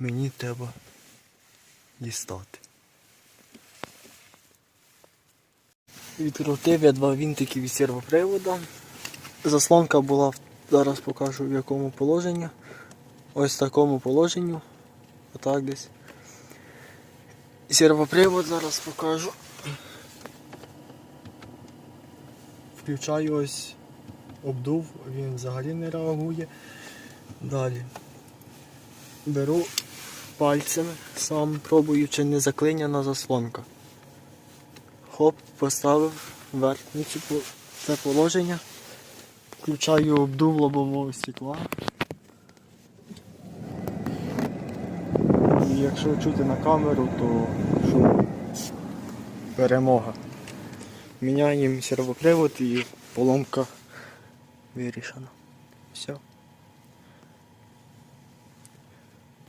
мені треба дістати. Відкрутив я два вінтики від сервопривода. Заслонка була, зараз покажу в якому положенні. Ось в такому положенні. Отак десь. Сервопривод зараз покажу. Включаю ось обдув, він взагалі не реагує. Далі. Беру пальцями, сам пробую, чи не заклиняна заслонка. Хоп, поставив верхню це положення. Включаю обдув лобового стекла. І якщо чути на камеру, то шум. Перемога. Міняємо сервопривод і поломка вирішена. Все.